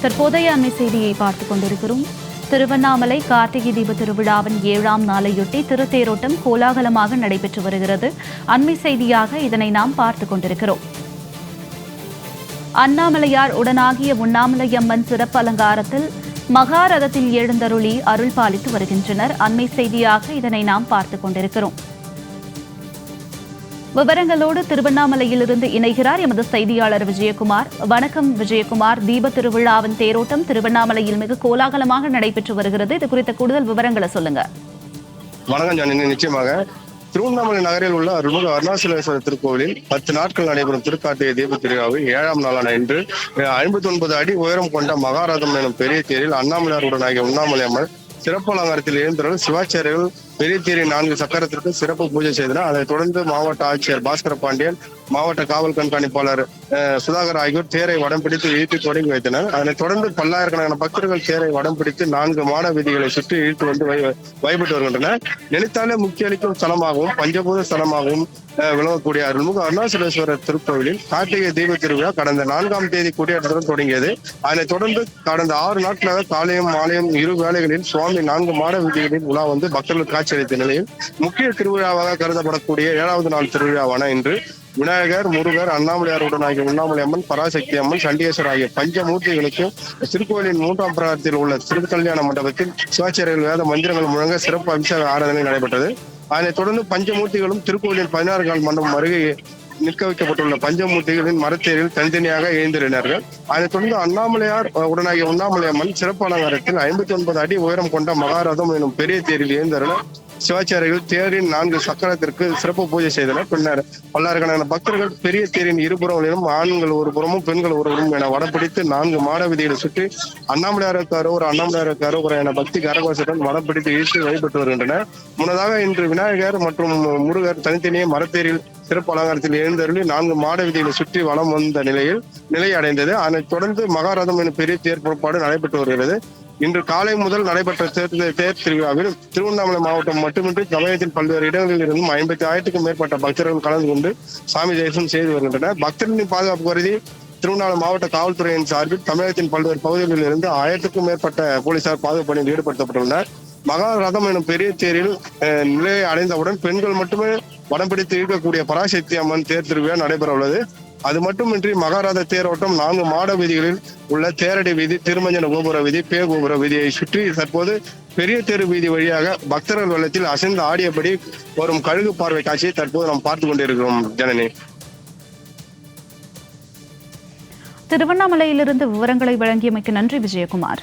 தற்போதைய அண்மை செய்தியை பார்த்துக் கொண்டிருக்கிறோம். திருவண்ணாமலை கார்த்திகை தீப திருவிழாவின் ஏழாம் நாளையொட்டி திருத்தேரோட்டம் கோலாகலமாக நடைபெற்று வருகிறது. அண்மை செய்தியாக இதனை நாம் பார்த்துக் கொண்டிருக்கிறோம். அண்ணாமலையார் உடனாகிய உண்ணாமலையம்மன் சிறப்பு அலங்காரத்தில் மகாரதத்தில் எழுந்தருளி அருள் பாலித்து வருகின்றனர். அண்மை செய்தியாக இதனை நாம் பார்த்துக் கொண்டிருக்கிறோம். விவரங்களோடு திருவண்ணாமலையிலிருந்து இணைகிறார் எமது செய்தியாளர் விஜயகுமார். வணக்கம் விஜயகுமார். தீப திருவிழாவின் தேரோட்டம் திருவண்ணாமலையில் மிக கோலாகலமாக நடைபெற்று வருகிறது. இது குறித்த கூடுதல் விவரங்களை சொல்லுங்க. வணக்கம் ஜானி நிச்சயமாக. திருவண்ணாமலை நகரில் உள்ள அருள்மிகு அருணாச்சலேஸ்வரர் திருக்கோவிலில் பத்து நாட்கள் நடைபெறும் திருக்கார்த்திகை தீப திருவிழாவை ஏழாம் நாளான இன்று ஐம்பத்தி ஒன்பது அடி உயரம் கொண்ட மகாரதம் எனும் பெரிய தேரில் அண்ணாமலையாருடன் ஆகிய உண்ணாமலை அம்மன் சிறப்பு அலங்காரத்தில் எழுந்தருள் சிவாச்சாரியர்கள் பெரிய தேரின் நான்கு சக்கரத்திற்கு சிறப்பு பூஜை செய்தனர். அதைத் தொடர்ந்து மாவட்ட ஆட்சியர் பாஸ்கர பாண்டியன் மாவட்ட காவல் கண்காணிப்பாளர் சுதாகர் ஆகியோர் தேரை வடம் பிடித்து இழுத்து தொடங்கி வைத்தனர். அதனைத் தொடர்ந்து பல்லாயிரக்கணக்கான பக்தர்கள் தேரை வடம் பிடித்து நான்கு மாட வீதிகளை சுற்றி இழுத்து வந்து வழிபட்டு வருகின்றனர். நினைத்தாலே முக்கிய அளிக்கும் ஸ்தலமாகவும் பஞ்சபூத ஸ்தலமாகவும் விளங்கக்கூடிய அருள்மிகு அருணாச்சலேஸ்வரர் திருக்கோவிலில் கார்த்திகை தீப திருவிழா கடந்த நான்காம் தேதி கொடியேற்றத்துடன் தொடங்கியது. அதனைத் தொடர்ந்து கடந்த ஆறு நாட்களாக காலையும் மாலையும் இரு வேளைகளில் சுவாமி நான்கு மாட வீதிகளில் உலா வந்து பக்தர்கள் காட்சியளித்த நிலையில் முக்கிய திருவிழாவாக கருதப்படக்கூடிய ஏழாவது நாள் திருவிழாவான இன்று விநாயகர் முருகர் அண்ணாமலையாருடன் ஆகிய உண்ணாமலை அம்மன் பராசக்தி அம்மன் சண்டிகேஸ்வர் ஆகிய பஞ்சமூர்த்திகளுக்கு திருக்கோயிலின் மூன்றாம் பிரகாரத்தில் உள்ள திருக்கல்யாண மண்டபத்தில் சிவாச்சாரியர்கள் வேத மந்திரங்கள் முழங்க சிறப்பு அபிஷேக ஆராதனை நடைபெற்றது. அதனைத் தொடர்ந்து பஞ்சமூர்த்திகளும் திருக்கோயிலின் பதினாறு கால் மண்டபம் அருகே நிற்க வைக்கப்பட்டுள்ள பஞ்சமூர்த்திகளின் மரத்தேரில் தனித்தனியாக எழுந்திருந்தார்கள். அதைத் தொடர்ந்து அண்ணாமலையார் உடனாகிய உண்ணாமலை அம்மன் சிறப்பு அலங்காரத்தில் ஐம்பத்தி ஒன்பது அடி உயரம் கொண்ட மகாரதம் எனும் பெரிய தேரில் எழுந்தருள சிவாச்சாரியர்கள் தேரின் நான்கு சக்கரத்திற்கு சிறப்பு பூஜை செய்தனர். பின்னர் பல்லாயிரக்கணக்கான பக்தர்கள் பெரிய தேரின் இருபுறங்களிலும் ஆண்கள் ஒரு புறமும் பெண்கள் ஒரு புறமும் என வடப்பிடித்து நான்கு மாட விதிகளை சுற்றி அண்ணாமலையாருக்காரோ ஒரு அண்ணாமலையாருக்காரோ ஒரு என பக்தி கரகோஷத்துடன் வடப்பிடித்து இழுத்து வழிபட்டு வருகின்றனர். முன்னதாக இன்று விநாயகர் மற்றும் முருகர் தனித்தனியே மரத்தேரில் சிறப்பு அலங்காரத்தில் எழுந்தருளி நான்கு மாட விதிகளை சுற்றி வலம் வந்த நிலையில் நிலை அடைந்தது அதனைத் தொடர்ந்து மகாரதம் எனும் பெரிய தேர் புறப்பாடு நடைபெற்று வருகிறது. இன்று காலை முதல் நடைபெற்ற தேர் தேர் திருவிழாவில் திருவண்ணாமலை மாவட்டம் மட்டுமின்றி தமிழகத்தின் பல்வேறு இடங்களில் இருந்தும் ஐம்பத்தி ஆயிரத்துக்கும் மேற்பட்ட பக்தர்கள் கலந்து கொண்டு சாமி தரிசனம் செய்து வருகின்றனர். பக்தர்களின் பாதுகாப்பு கருதி திருவண்ணாமலை மாவட்ட காவல்துறையின் சார்பில் தமிழகத்தின் பல்வேறு பகுதிகளில் இருந்து ஆயிரத்துக்கும் மேற்பட்ட போலீசார் பாதுகாப்பு பணியில் ஈடுபடுத்தப்பட்டுள்ளனர். மகாரதம் எனும் பெரிய தேரில் அஹ், நிலையை அடைந்தவுடன் பெண்கள் மட்டுமே வடம் பிடித்து இருக்கக்கூடிய பராசக்தி அம்மன் தேர் திருவிழா நடைபெற உள்ளது அது மட்டுமின்றி மகாராத தேரோட்டம் நான்கு மாட வீதிகளில் உள்ள தேரடி வீதி திருமஞ்சன கோபுர வீதி பே கோபுர வீதியை சுற்றி தற்போது பெரிய தெரு வீதி வழியாக பக்தர்கள் வெள்ளத்தில் அசைந்து ஆடியபடி வரும் கழுகு பார்வை காட்சியை தற்போது நாம் பார்த்து கொண்டிருக்கிறோம் ஜனனி. திருவண்ணாமலையிலிருந்து விவரங்களை வழங்கியமைக்கு நன்றி விஜயகுமார்.